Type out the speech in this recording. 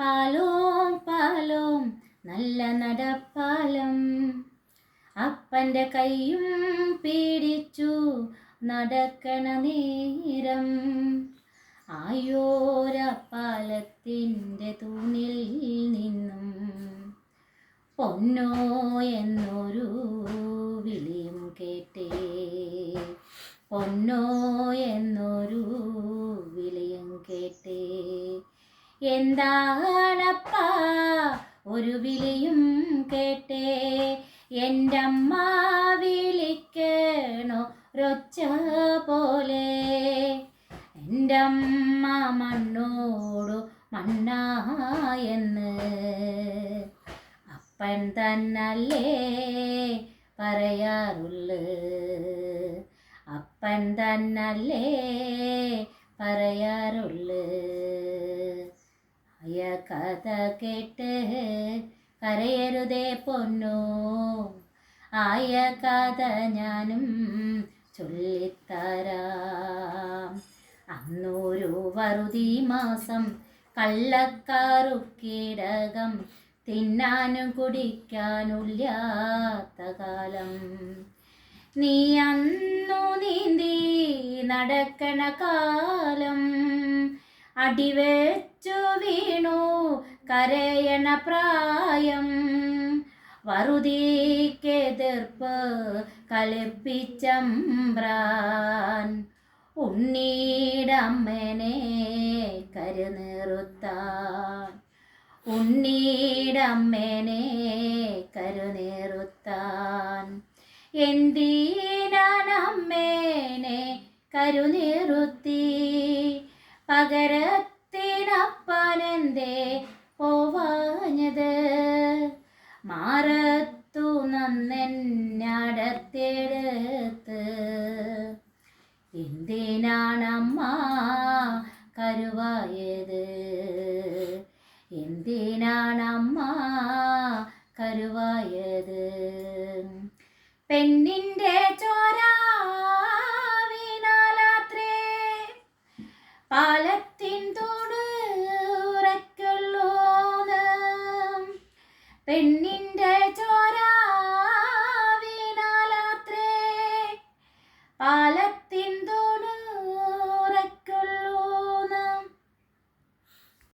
പാലോം പാലോം നല്ല നടപ്പാലം. അപ്പന്റെ കൈയും പിടിച്ചു നടക്കണ നേരം. ആയോരപ്പാലത്തിന്റെ തൂണിൽ നിന്നും പൊന്നോ എന്നൊരു എന്താണപ്പാ? ഒരു വിളിയും കേട്ടേ. എന്റെ അമ്മ വിളിക്കണോ? രൊച്ച പോലെ. എന്റെ അമ്മ മണ്ണോടു മണ്ണായെന്ന് അപ്പൻ തന്നല്ലേ പറയാറുള്ളു. അപ്പൻ തന്നല്ലേ പറയാറുള്ളു. അയ കഥ കേട്ട് കരയരുതേ പൊന്നോ. ആയ കഥ ഞാനും ചൊല്ലിത്തരാം. അന്നൊരു വറുതി മാസം കള്ളക്കാറുക്കിടകം തിന്നാനും കുടിക്കാനുള്ളാത്ത കാലം. നീ അന്നു നീന്തി നടക്കണ കാലം അടിവെച്ചു വീണു കരയണ പ്രായം. വറുതിക്കെതിർപ്പ് കളിപ്പിച്ചമ്പ്രാൻ ഉണ്ണീടമ്മനെ കരുനിറുത്താൻ. ഉണ്ണീടമ്മനെ കരുനിറുത്താൻ. എന്തിനാണമ്മേനെ കരുനിറുത്തി? പകരത്തിനപ്പനെന്തേ പോവാഞ്ഞത്? മാറത്തു നന്നെന്നടത്തെടുത്ത്. എന്തിനാണമ്മ കരുവായത്? എന്തിനാണമ്മ കരുവായത്? പെണ്ണിന്റെ ചോരാവിനാലാത്രേ പെൺ